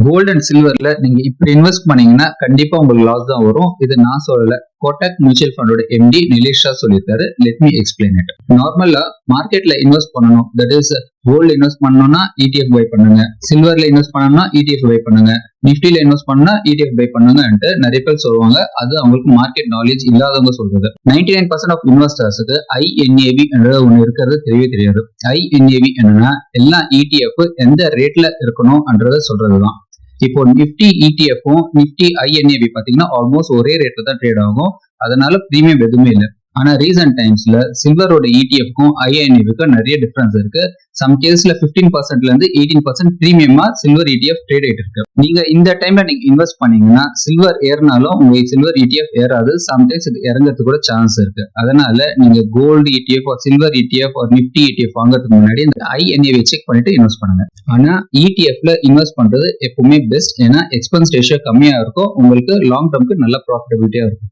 Gold and சில்வர்ல நீங்க இப்படி invest பண்ணீங்கன்னா கண்டிப்பா உங்களுக்கு லாஸ் தான் வரும். இது நான் சொல்லல. கோட்டக் மியூச்சுவல் ஃபண்டோட எம்டி நிலேஷா சொல்லியிருக்காரு. லெட் மீ எக்ஸ்பிளைன் இட் நார்மலா மார்க்கெட்ல இன்வெஸ்ட் பண்ணணும். தட் இஸ் கோல்டு இன்வெஸ்ட் பண்ணணும்னா இடிஎஃப் பை பண்ணுங்க. சில்வர்ல இன்வெஸ்ட் பண்ணணும்னா இடிஎஃப் பை பண்ணுங்க. நிஃப்டில இன்வெஸ்ட் பண்ணா இடிஎஃப் பை பண்ணுங்கன்ட்டு நிறைய பேர் சொல்லுவாங்க. அது அவங்களுக்கு மார்க்கெட் நாலேஜ் இல்லாதவங்க சொல்றது. நைன்டி நைன் பர்சன்ட் ஆஃப் இன்வெஸ்டர்ஸுக்கு ஐஎன்ஏவி என்றது ஒன்று இருக்கிறது தெரியவே தெரியாது. ஐஎன்ஏவி என்னன்னா எல்லாம் இடிஎஃப் எந்த ரேட்ல இருக்கணும்ன்றத சொல்றதுதான். இப்போ நிஃப்டி இடிஎஃப்பும் நிப்டி ஐஎன்ஏபி பாத்தீங்கன்னா ஆல்மோஸ்ட் ஒரே ரேட்ல தான் ட்ரேட் ஆகும். அதனால ப்ரீமியம் எதுவுமே இல்லை. ஆனா ரீசன்ட் டைம்ஸ்ல சில்வரோட இடிஎஃப்க்கும் ஐஎன்ஏவிக்கும் நிறைய டிஃபரன்ஸ் இருக்கு. சம் கேஸ்ல பிப்டீன் பர்சன்ட்ல இருந்து எயிட்டீன் பர்சன்ட் ப்ரீமியமாக சில்வர் இடிஎஃப் ட்ரேட் ஆயிட்டு இருக்கு. நீங்க இந்த டைம்ல நீங்க இன்வெஸ்ட் பண்ணீங்கன்னா சில்வர் ஏறினாலும் உங்களுக்கு சில்வர் இடிஎஃப் ஏறாது. சம்டைம்ஸ் இது இறங்கிறதுக்கு கூட சான்ஸ் இருக்கு. அதனால நீங்க கோல்டு இடிஎஃப் சில்வர் இடிஎஃப் ஒரு நிப்டி இடிஎஃப் வாங்குறதுக்கு முன்னாடி இந்த ஐஎன்ஏவை செக் பண்ணிட்டு இன்வெஸ்ட் பண்ணுங்க. ஆனா இடிஎஃப்ல இன்வெஸ்ட் பண்றது எப்பவுமே பெஸ்ட் ஏன்னா எக்ஸ்பென்ஸ் ரேஷியோ கம்மியா இருக்கும். உங்களுக்கு லாங் டர்ம்க்கு நல்ல ப்ராஃபிட்டபிலிட்டியா இருக்கும்.